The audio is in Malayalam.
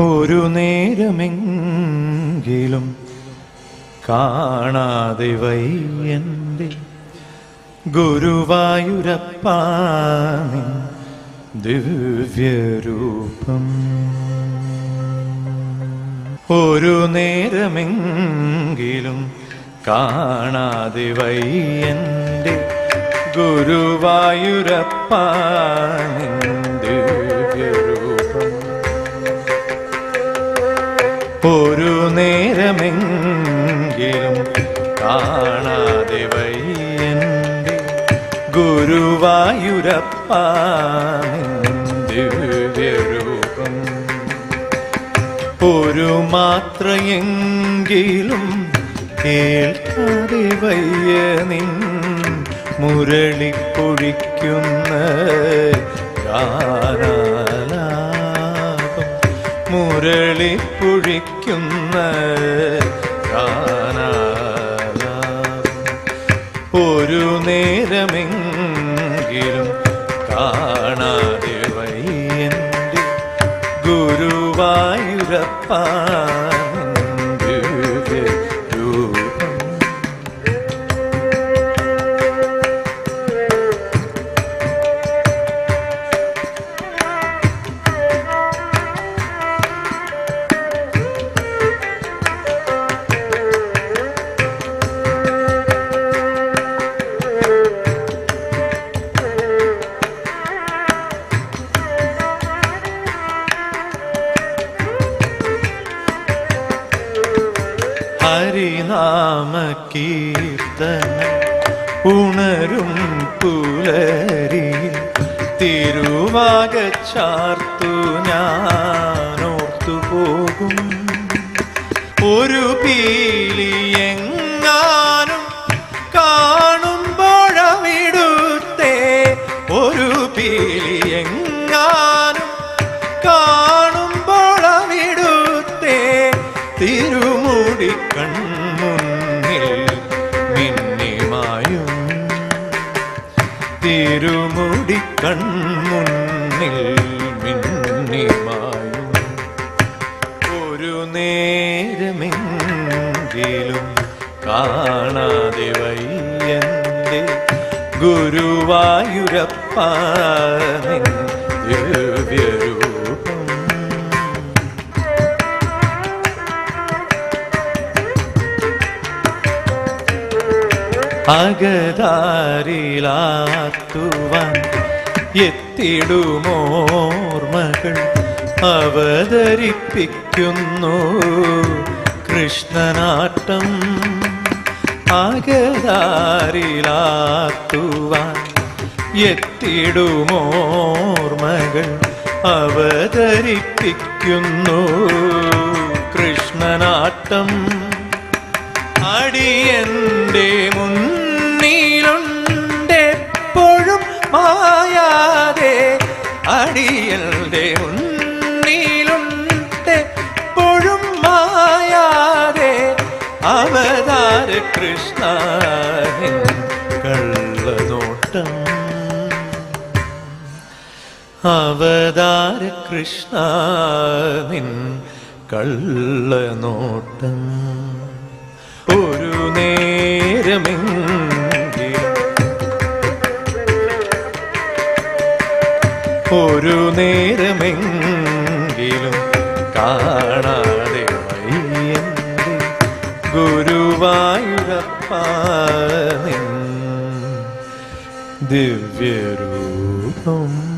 ഒരു നേരമെങ്കിലും കാണാതെ വയ്യന്റെ ഗുരുവായൂരപ്പാനിൻ ദിവ്യരൂപം. ഒരു നേരമെങ്കിലും കാണാതെ വയ്യന്റെ ഗുരുവായൂരപ്പാനിൻ ഒരു നേരമെങ്കിലും കാണാതെ വയ്യന്റെ ഗുരുവായൂരപ്പ ദിവ്യരൂപം ഒരു മാത്രയെങ്കിലും കേൾക്കാതെ വയ്യ നിൻ മുരളിപ്പൊഴിക്കുന്ന ഗാനാലാപം മുരളിപ്പൊഴിക്കുന്ന ഒരു നേരമെങ്കിലും കാണാതെ വയ്യന്റെ ഗുരുവായൂരപ്പ. ഹരിനാമ കീർത്തന ഉണരും പുലരി തിരുവാകച്ചാർത്തു ഞാനോർത്തു പോകും. ഒരു പീലിയെങ്ങാനും കാണുമ്പോഴവിടുത്തെ ഒരു പീലിയെങ്ങാനും മിന്നിമായും ഒരു നേരമെങ്കിലും കാണാതെ വയ്യന്റെ ഗുരുവായൂരപ്പ നിൻ ദിവ്യരൂപം. അകതാരിലാത്തുവാൻ എത്തിടുമോർമകൾ അവതരിപ്പിക്കുന്നു കൃഷ്ണനാട്ടം അകതാരിലാത്തുവാൻ എത്തിടുമോർമകൾ അവതരിപ്പിക്കുന്നു കൃഷ്ണനാട്ടം അടിയന്റെ മുന്നിലുണ്ടെപ്പോഴും മായാതെ അടിയന്റെ മുന്നിലുണ്ടെപ്പോഴും മായാതെ അവതാര കൃഷ്ണ കള്ളനോട്ടം അവതാര കൃഷ്ണ കള്ളനോട്ടം. ഒരു നേരമെങ്കിലും ഒരു നേരമെങ്കിലും കാണാതെ വയ്യന്റെ ഗുരുവായൂരപ്പ ദിവ്യരൂപം